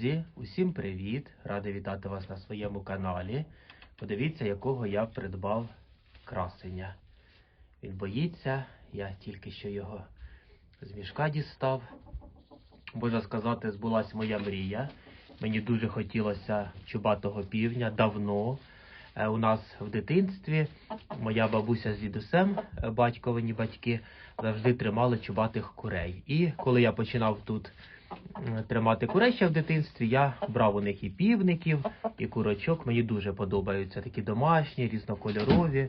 Друзі, усім привіт! Радий вітати вас на своєму каналі. Подивіться, якого я придбав красення. Він боїться, я тільки що його з мішка дістав. Можна сказати, збулась моя мрія. Мені дуже хотілося чубатого півня давно. Е, У нас в дитинстві моя бабуся з дідусем, е, батьковині батьки, завжди тримали чубатих курей. І коли я починав тут тримати курей ще в дитинстві, я брав у них і півників, і курочок. Мені дуже подобаються такі домашні, різнокольорові.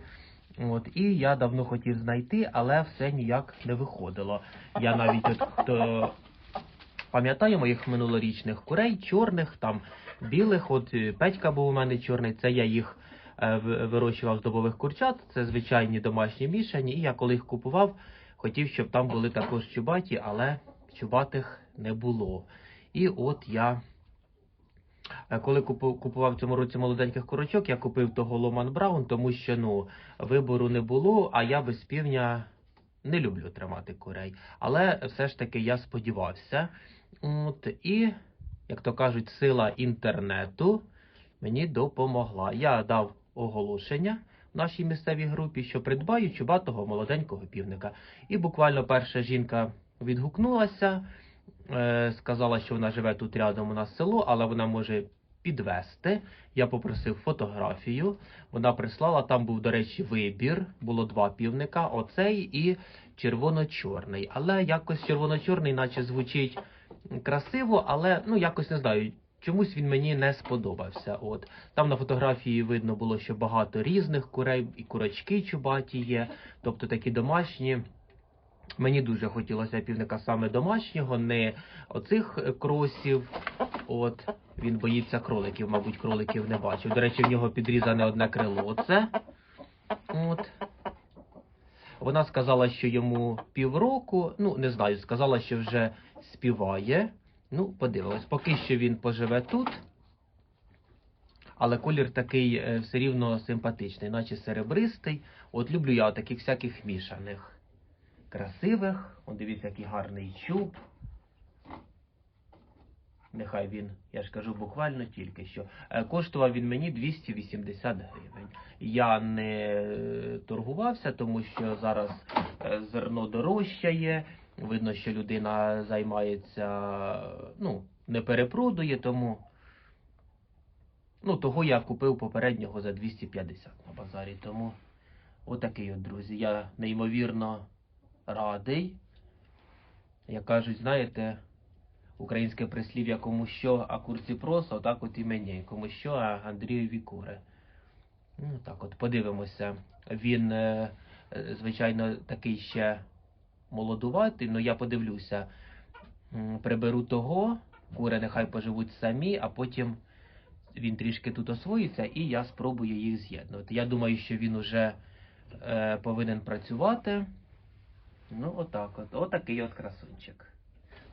От, і я давно хотів знайти, але все ніяк не виходило. Я навіть от хто пам'ятаю моїх минулорічних курей, чорних, там білих. От е, Петька був у мене чорний, це я їх е, вирощував з добових курчат. Це звичайні домашні мішані. І я коли їх купував, хотів, щоб там були також чубаті, але чубатих не було. І от я. е, Коли купував цьому році молоденьких курочок, я купив того Ломан Браун, тому що ну вибору не було, а я без півня не люблю тримати курей. Але все ж таки я сподівався. От, і, як то кажуть, сила інтернету мені допомогла. Я дав оголошення нашій місцевій групі, що придбаю чубатого молоденького півника. І буквально перша жінка відгукнулася, сказала, що вона живе тут рядом у нас село, але вона може підвести. Я попросив фотографію. Вона прислала, там був, до речі, вибір. Було два півника: оцей і червоно-чорний. Але якось червоно-чорний, наче звучить красиво, але ну якось не знаю. Чомусь він мені не сподобався. От там на фотографії видно було, що багато різних курей, і курочки чубаті є, тобто такі домашні. Мені дуже хотілося півника саме домашнього, не оцих кросів. От він боїться кроликів, мабуть, кроликів не бачив. До речі, в нього підрізане одне крило. Оце. От. Вона сказала, що йому півроку. Ну, не знаю, сказала, що вже співає. Ну, подивимось, поки що він поживе тут. Але колір такий е, все рівно симпатичний, наче серебристий. От люблю я таких всяких мішаних. Красивих. От дивіться, який гарний чуб. Нехай він, я ж кажу, буквально тільки що. Е, Коштував він мені 280 гривень. Я не е, торгувався, тому що зараз е, зерно дорожчає. Видно, що людина займається, ну, не перепродує, тому. Ну, того я купив попереднього за 250 на базарі. Тому отакий от, друзі. Я неймовірно радий. Як кажуть, знаєте, українське прислів'я кому що, а курці просто, отак от і мені. Кому що, а Андрієві кури. Ну, так от, подивимося. Він, е, звичайно, такий ще молодуватий, але я подивлюся. Приберу того, кури нехай поживуть самі, а потім він трішки тут освоїться і я спробую їх з'єднувати. Я думаю, що він уже е, повинен працювати. Ну, отак от. Отакий от красунчик.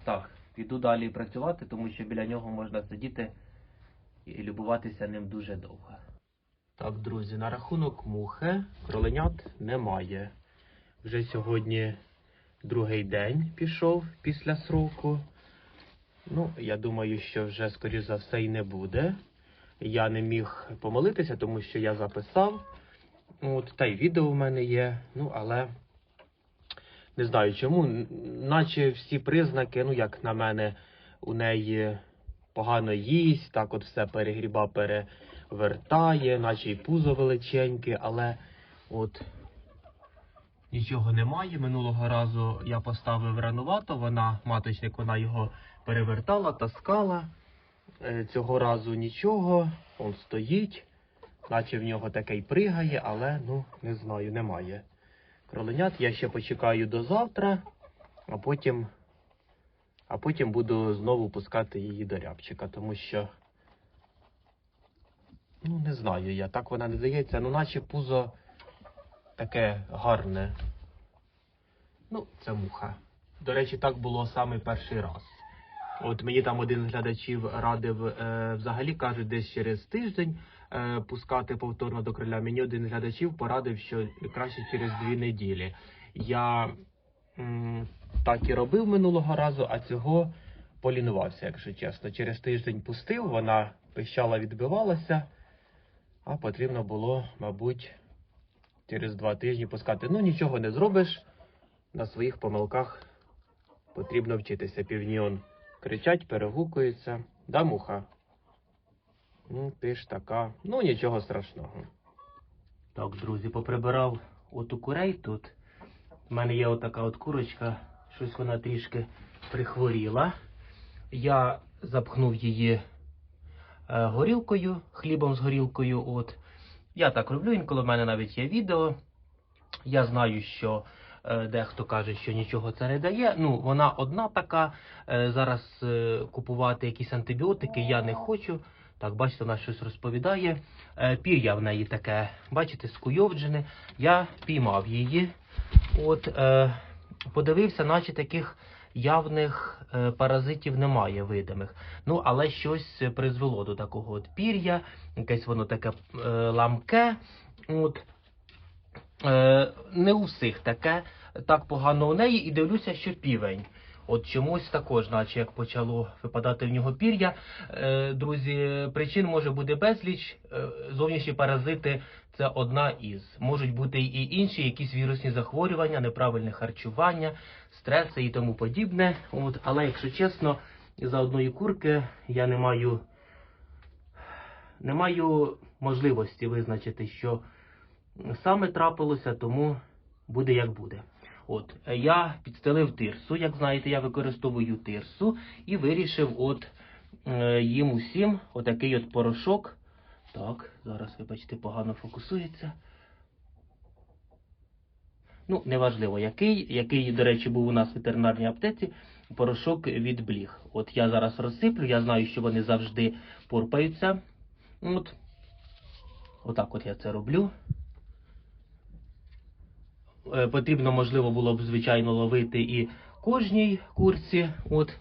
Так, піду далі працювати, тому що біля нього можна сидіти і любуватися ним дуже довго. Так, друзі, на рахунок мухи кроленят немає. Вже сьогодні другий день пішов після сроку. Ну, я думаю, що вже, скоріш за все, і не буде. Я не міг помолитися, тому що я записав. От, та й відео в мене є. Ну, але не знаю чому. Наче всі признаки, ну, як на мене, у неї погано їсть, так от все перегріба перевертає, наче й пузо величеньке, але от нічого немає. Минулого разу я поставив ранувато, вона, маточник, вона його перевертала, таскала. Е, Цього разу нічого, он стоїть, наче в нього таке й пригає, але ну не знаю, немає. Кроленят я ще почекаю до завтра, а потім, а потім буду знову пускати її до рябчика, тому що. Ну, не знаю я, так вона не дається, ну наче пузо таке гарне. Ну, це муха. До речі, так було саме перший раз. От мені там один з глядачів радив, е, взагалі кажуть, десь через тиждень пускати повторно до криля. Мені один з глядачів порадив, що краще через дві неділі. Я м, так і робив минулого разу, а цього полінувався, якщо чесно. Через тиждень пустив, вона пищала, відбивалася, а потрібно було, мабуть, через два тижні пускати. Ну, нічого не зробиш. На своїх помилках потрібно вчитися. Півні он кричать, перегукуються. Да, муха? Ну, ти ж така. Ну, нічого страшного. Так, друзі, поприбирав от курей тут. У мене є отака от курочка, щось вона трішки прихворіла. Я запхнув її е, горілкою, хлібом з горілкою. От. Я так роблю, інколи в мене навіть є відео. Я знаю, що е, дехто каже, що нічого це не дає. Ну, вона одна така. Е, зараз купувати якісь антибіотики я не хочу. Так, бачите, вона щось розповідає. Е, пір'я в неї таке, бачите, скуйовджене. Я піймав її. От, е, подивився, наче таких явних е, паразитів немає видимих. Ну, але щось призвело до такого от пір'я, якесь воно таке ламке. От. Не у всіх таке, так погано у неї, і дивлюся, що півень. От чомусь також, наче як почало випадати в нього пір'я. Е, друзі, причин може бути безліч. Е, зовнішні паразити це одна із. Можуть бути і інші якісь вірусні захворювання, неправильне харчування, стреси і тому подібне. От, але якщо чесно, за одної курки я не маю, не маю можливості визначити, що саме трапилося, тому буде як буде. От я підстелив тирсу. Як знаєте, я використовую тирсу і вирішив от е, їм усім отакий от порошок. Так, зараз, вибачте, погано фокусується. Ну, неважливо, який, який, до речі, був у нас в ветеринарній аптеці, порошок від бліг. От я зараз розсиплю, я знаю, що вони завжди порпаються. От. Отак от я це роблю. Е, Потрібно, можливо, було б, звичайно, ловити і кожній курці. От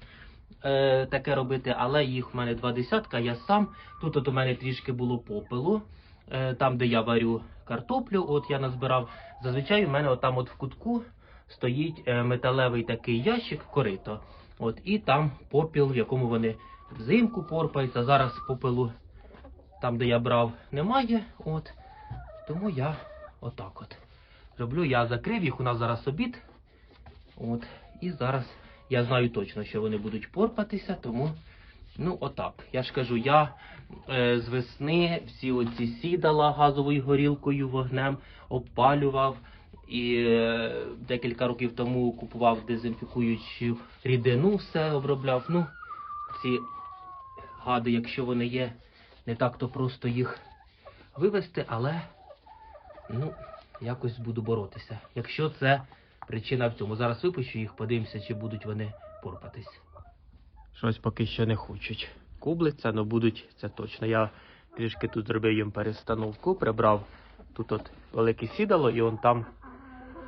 е, таке робити, але їх в мене два десятка, я сам. Тут от у мене трішки було попелу, е, там, де я варю картоплю, от я назбирав. Зазвичай у мене от от в кутку стоїть е, металевий такий ящик, корито. От, і там попіл, в якому вони взимку порпаються. Зараз попелу, там, де я брав, немає. От, тому я отак от роблю. Я закрив їх, у нас зараз обід. От, і зараз я знаю точно, що вони будуть порпатися, тому ну отак. Я ж кажу, я е, з весни всі оці сідала газовою горілкою вогнем, обпалював. І е, декілька років тому купував дезінфікуючу рідину, все обробляв. Ну, ці гади, якщо вони є, не так то просто їх вивести, але ну, якось буду боротися. Якщо це причина в цьому. Зараз випущу їх, подивимося, чи будуть вони порпатись. Щось поки що не хочуть. Кублиться, але будуть, це точно. Я трішки тут зробив їм перестановку, прибрав тут от велике сідало, і он там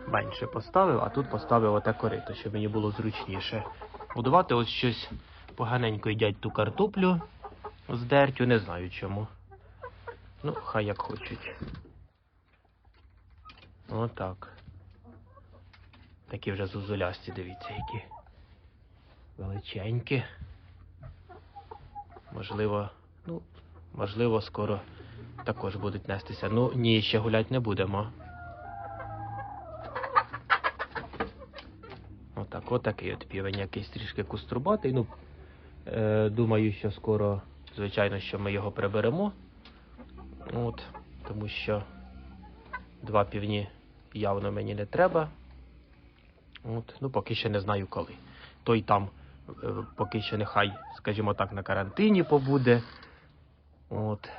менше поставив, а тут поставив оте корито, щоб мені було зручніше. Годувати ось щось поганенько їдять ту картоплю з дертю, не знаю чому. Ну, хай як хочуть. Отак. Такі вже зузулясті, дивіться, які величенькі. Можливо, ну, можливо, скоро також будуть нестися. Ну, ні, ще гулять не будемо. Отак, отакий от півень якийсь трішки куструбатий. Ну, е, думаю, що скоро, звичайно, що ми його приберемо. От, тому що два півні явно мені не треба. От, ну, поки ще не знаю коли. Той там е, поки що нехай, скажімо так, на карантині побуде. От.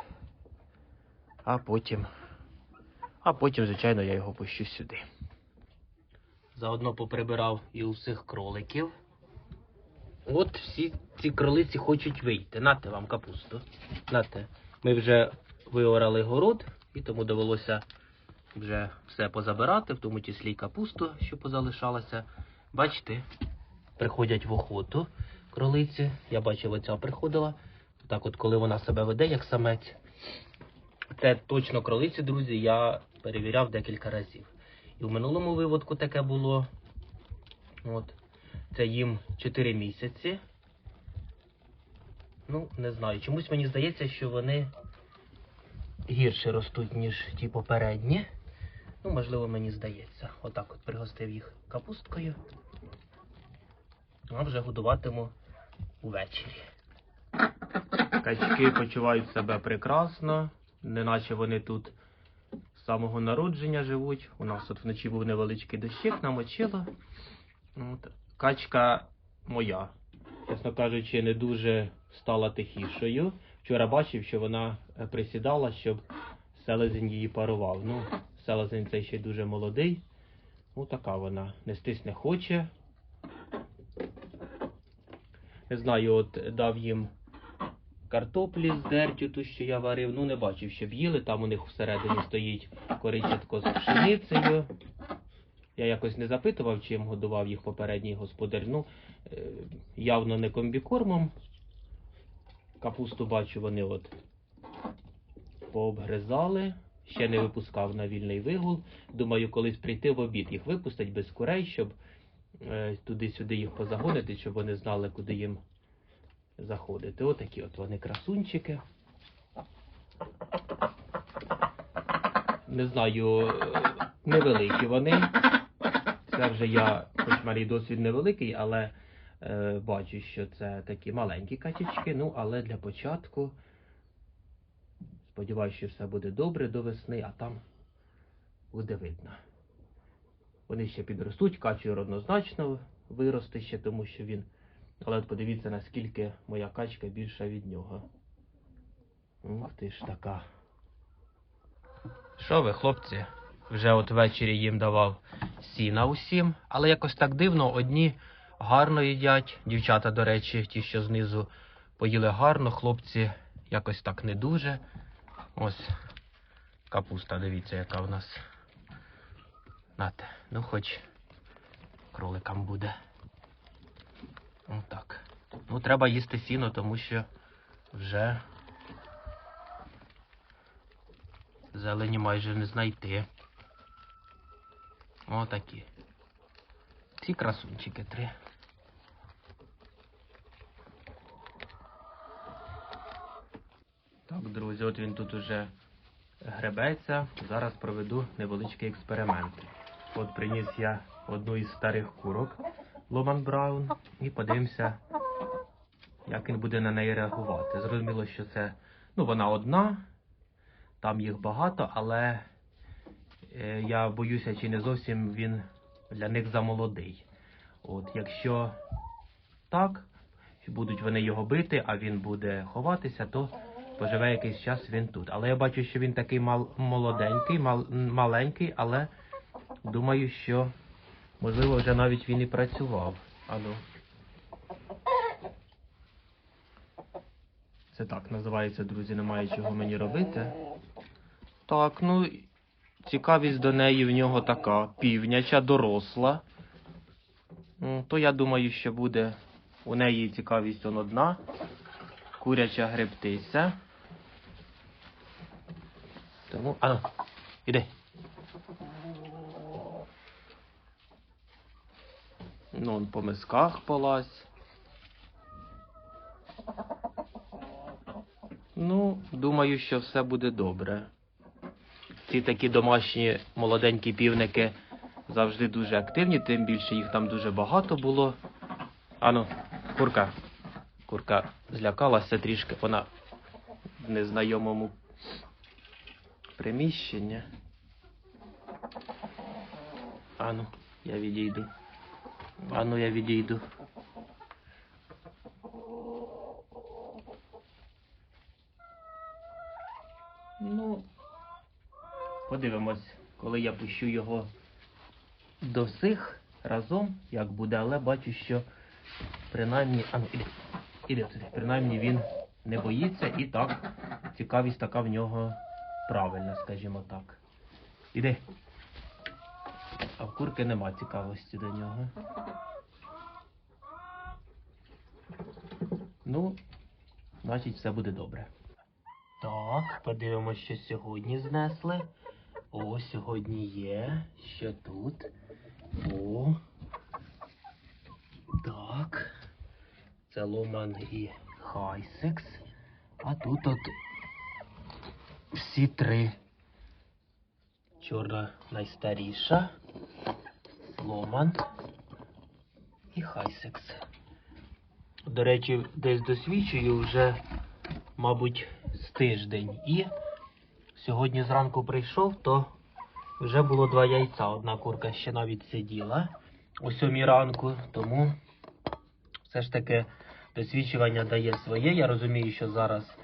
А потім. А потім, звичайно, я його пущу сюди. Заодно поприбирав і усіх кроликів. От всі ці кролиці хочуть вийти. Нате вам капусту. Нате. Ми вже виорали город, і тому довелося вже все позабирати, в тому числі й капусту, що позалишалася. Бачите, приходять в охоту кролиці. Я бачив, оця приходила. Так от, коли вона себе веде, як самець. Це точно кролиці, друзі, я перевіряв декілька разів. І в минулому виводку таке було. От. Це їм 4 місяці. Ну, не знаю. Чомусь мені здається, що вони гірше ростуть, ніж ті попередні. Ну, можливо, мені здається. Отак от пригостив їх капусткою. А вже годуватиму увечері. Качки почувають себе прекрасно, неначе вони тут з самого народження живуть. У нас тут вночі був невеличкий дощик, намочило. От. Качка моя, чесно кажучи, не дуже стала тихішою. Вчора бачив, що вона е, присідала, щоб селезень її парував. Ну, селезень цей ще дуже молодий. Ну, така вона. Нестись не хоче. Не знаю, от дав їм картоплі з дертю, ту, що я варив. Ну, не бачив, щоб їли. Там у них всередині стоїть коричатко з пшеницею. Я якось не запитував, чим годував їх попередній господар. Ну, е, явно не комбікормом. Капусту бачу, вони от пообгризали. Ще не випускав на вільний вигул. Думаю, колись прийти в обід їх випустить без курей, щоб е, туди-сюди їх позагонити, щоб вони знали, куди їм заходити. Отакі от вони красунчики. Не знаю, е, невеликі вони. Це вже я, хоч в досвід невеликий, але е, бачу, що це такі маленькі качечки. Ну, але для початку сподіваюся, що все буде добре до весни, а там буде видно. Вони ще підростуть, качур однозначно виросте ще, тому що він. Але от подивіться, наскільки моя качка більша від нього. Ух ти ж така. Що ви, хлопці? Вже от ввечері їм давав сіна усім, але якось так дивно, одні гарно їдять, дівчата, до речі, ті, що знизу поїли гарно, хлопці якось так не дуже. Ось капуста, дивіться, яка в нас. Нате, ну хоч кроликам буде. Отак. Ну, треба їсти сіно, тому що вже зелені майже не знайти. Отакі. Ці красунчики три. Так, друзі, от він тут уже гребеться. Зараз проведу невеличкий експеримент. От приніс я одну із старих курок Ломан Браун і подивимося, як він буде на неї реагувати. Зрозуміло, що це ну, вона одна, там їх багато, але е, я боюся, чи не зовсім він для них замолодий. От, якщо так, будуть вони його бити, а він буде ховатися, то поживе якийсь час він тут. Але я бачу, що він такий мал, молоденький, мал, маленький, але думаю, що можливо вже навіть він і працював. Ану. Це так називається, друзі, немає чого мені робити. Так, ну цікавість до неї в нього така півняча, доросла. Ну, То я думаю, що буде у неї цікавість он одна. Куряча гребтиця. Тому. Ану, іди. Ну, он по мисках полазь. Ну, думаю, що все буде добре. Ці такі домашні молоденькі півники завжди дуже активні, тим більше їх там дуже багато було. Ану, курка. Курка злякалася трішки, вона в незнайомому приміщенні. Ану, я відійду. Ану, я відійду. Ну, подивимось, коли я пущу його до сих разом, як буде, але бачу, що принаймні. А ну, іди, іди. Принаймні він не боїться і так, цікавість така в нього правильна, скажімо так. Іди. А в курки нема цікавості до нього. Ну, значить, все буде добре. Так, подивимося, що сьогодні знесли. О, сьогодні є. Що тут? О. Так. Це ломан і Хайсекс. А тут от всі три. Чорна найстаріша, Ломан і Хайсекс. До речі, десь досвідчую вже, мабуть, з тиждень. І сьогодні зранку прийшов, то вже було два яйця. Одна курка ще навіть сиділа о сьомій ранку, тому все ж таки досвідчування дає своє. Я розумію, що зараз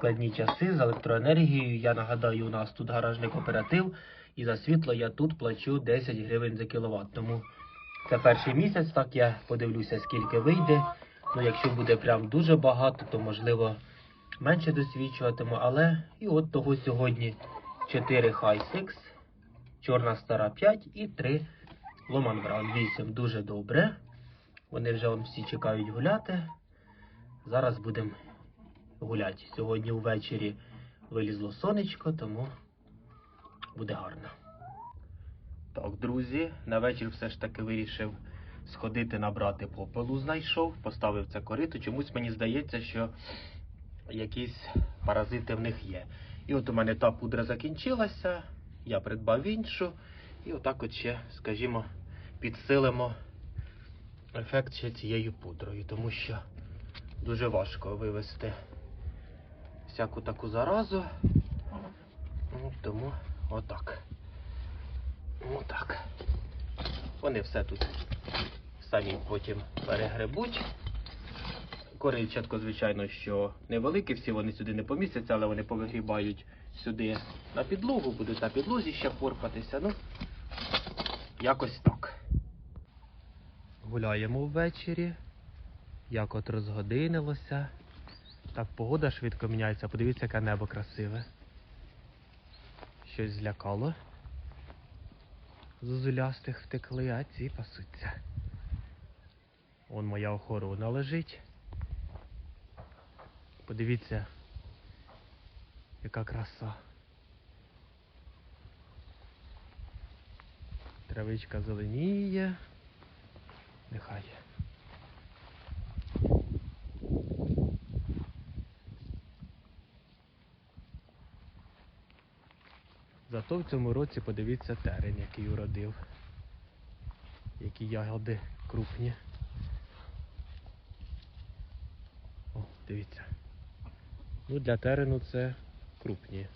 складні часи з електроенергією. Я нагадаю, у нас тут гаражний кооператив, і за світло я тут плачу 10 гривень за кіловат. Тому це перший місяць, так я подивлюся, скільки вийде. Ну, якщо буде прям дуже багато, то можливо менше досвідчуватиму. Але і от того сьогодні 4 High 6, чорна стара 5 і 3 Ломан Браун 8. Дуже добре. Вони вже он всі чекають гуляти. Зараз будемо гуляти. Сьогодні ввечері вилізло сонечко, тому буде гарно. Так, друзі, на вечір все ж таки вирішив сходити набрати попелу. Знайшов, поставив це корито. Чомусь мені здається, що якісь паразити в них є. І от у мене та пудра закінчилася, я придбав іншу. І отак от ще, скажімо, підсилимо ефект ще цією пудрою, тому що дуже важко вивести всяку таку заразу. Ну, тому отак. Отак. Вони все тут самі потім перегребуть. Корильчатко, звичайно, що невеликі, всі вони сюди не помістяться, але вони повигрібають сюди на підлогу, будуть на підлозі ще порпатися. Ну, якось так. Гуляємо ввечері. Як от розгодинилося. Так, погода швидко міняється. Подивіться, яке небо красиве. Щось злякало. Зозулястих втекли, а ці пасуться. Вон моя охорона лежить. Подивіться, яка краса. Травичка зеленіє. Нехай. Зато в цьому році подивіться терен, який уродив. Які ягоди крупні. О, дивіться. Ну, для терену це крупні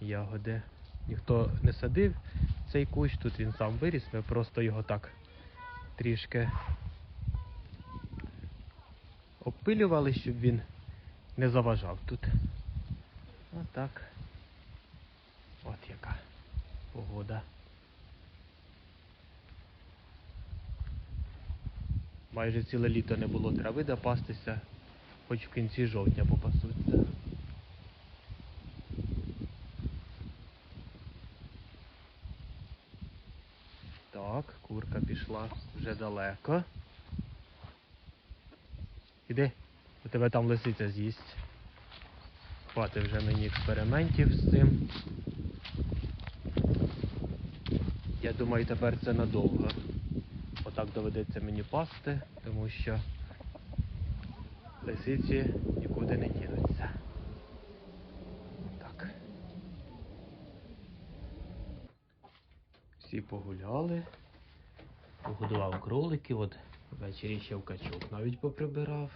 ягоди. Ніхто не садив цей кущ, тут він сам виріс, ми просто його так трішки обпилювали, щоб він не заважав тут. Отак. Погода. Майже ціле літо не було трави допастися, хоч в кінці жовтня попасуться. Так, курка пішла вже далеко. Іди, у тебе там лисиця з'їсть. Хватить вже мені експериментів з цим. Я думаю, тепер це надовго. Отак доведеться мені пасти, тому що лисиці нікуди не дінуться. Так. Всі погуляли. Погодував кроликів, от ввечері ще в качок навіть поприбирав.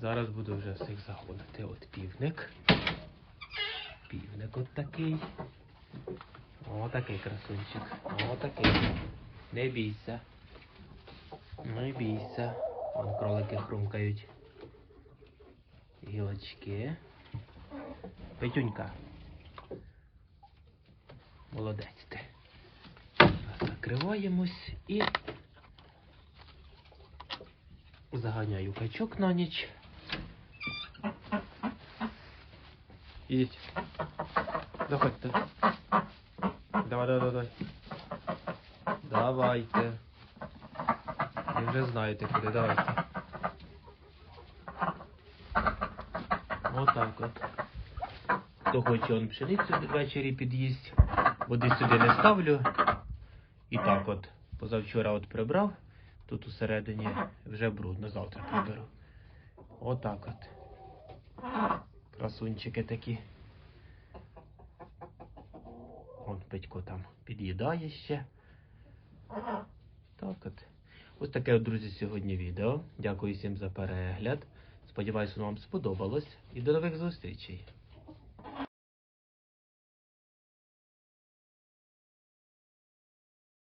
Зараз буду вже всіх заходити. От півник. Півник от такий. О, такий красунчик. О, такий. Не бійся. Не бійся. Вон кролики хрумкають. Гілочки. Петюнька. Молодець ти. Закриваємось і заганяю качок на ніч. Ідіть. Заходьте. Давай, давай, давай. Давайте. Ви вже знаєте куди, давайте. Отак от. Хто хоче он пшеницю ввечері під'їсть. Води сюди не ставлю. І так от. Позавчора от прибрав. Тут усередині вже брудно, завтра приберу. Отак от. Красунчики такі. Он Петько там під'їдає ще. Так от. Ось таке, друзі, сьогодні відео. Дякую всім за перегляд. Сподіваюся, вам сподобалось. І до нових зустрічей.